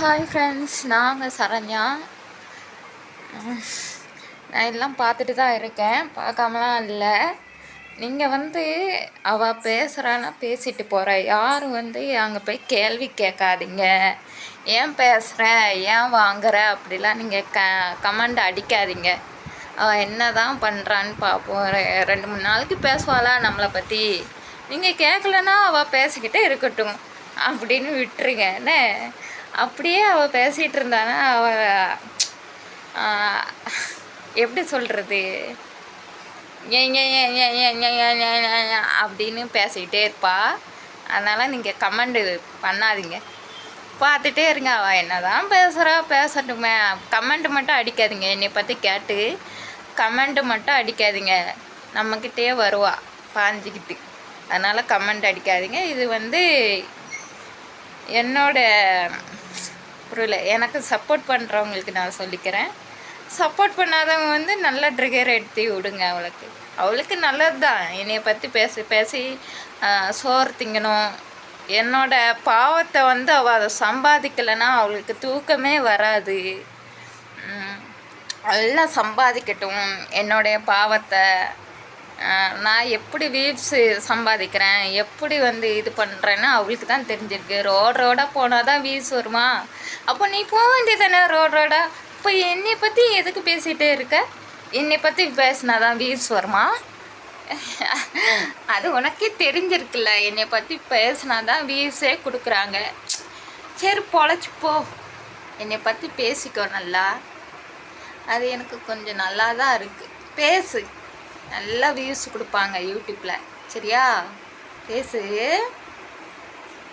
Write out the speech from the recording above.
Hi friends நாங்கள் சரண்யா. நான் எல்லாம் பார்த்துட்டு தான் இருக்கேன். பார்க்காமலாம் இல்லை. நீங்கள் வந்து அவள் பேசுகிறான்னா பேசிட்டு போகிற யாரும் வந்து அங்கே போய் கேள்வி கேட்காதீங்க. ஏன் பேசுகிற ஏன் வாங்குற? அப்படிலாம் நீங்கள் க கமெண்ட் அடிக்காதீங்க. அவள் என்ன தான் பண்ணுறான்னு பார்ப்போம் ரெண்டு மூணு நாளைக்கு பேசுவாளா நம்மளை பற்றி நீங்கள் கேட்கலன்னா அவள் பேசிக்கிட்டே இருக்கட்டும். அப்படின்னு விட்டுருங்க. என்ன? அப்படியே அவள் பேசிகிட்டு இருந்தானா அவள் எப்படி சொல்கிறது அப்படின்னு பேசிக்கிட்டே இருப்பா அதனால் நீங்கள் கமெண்ட் பண்ணாதீங்க பார்த்துட்டே இருங்க அவள் என்ன தான் பேசுகிறா பேசட்டுமே கமெண்ட் மட்டும் அடிக்காதீங்க என்னை பற்றி கேட்டு கமெண்ட் மட்டும் அடிக்காதீங்க நம்மக்கிட்டே வருவா பாஞ்சிக்கிட்டு அதனால் கமெண்ட் அடிக்காதீங்க இது வந்து என்னோட புரியல. எனக்கு சப்போர்ட் பண்ணுறவங்களுக்கு நான் சொல்லிக்கிறேன். சப்போர்ட் பண்ணாதவங்க வந்து நல்ல ட்ரிகர் எடுத்து விடுங்க அவளுக்கு. அவளுக்கு நல்லது தான் என்னைய பற்றி பேசி பேசி சோறு திங்கணும். என்னோடய பாவத்தை வந்து அவள் அதை சம்பாதிக்கலைன்னா அவளுக்கு தூக்கமே வராது. நல்லா எல்லாம் சம்பாதிக்கட்டும். என்னுடைய பாவத்தை நான் எப்படி வீவ்ஸு சம்பாதிக்கிறேன்? எப்படி வந்து இது பண்ணுறேன்னு அவளுக்கு தான் தெரிஞ்சிருக்கு. ரோடு ரோடாக போனால் தான் வீவ்ஸ் வருமா? அப்போ நீ போக வேண்டியதானே ரோட் ரோடாக இப்போ என்னை பற்றி எதுக்கு பேசிகிட்டே இருக்க? என்னை பற்றி பேசினா தான் வீவ்ஸ் வருமா? அது உனக்கே தெரிஞ்சிருக்குல்ல. என்னை பற்றி பேசினா தான் வீவ்ஸே கொடுக்குறாங்க. சரி பொழைச்சி போ. என்னை பற்றி பேசிக்கோ நல்லா. அது எனக்கு கொஞ்சம் நல்லா தான் இருக்குது பேசு. நல்லா வியூஸ் கொடுப்பாங்க யூடியூப்பில் சரியா? பேசு.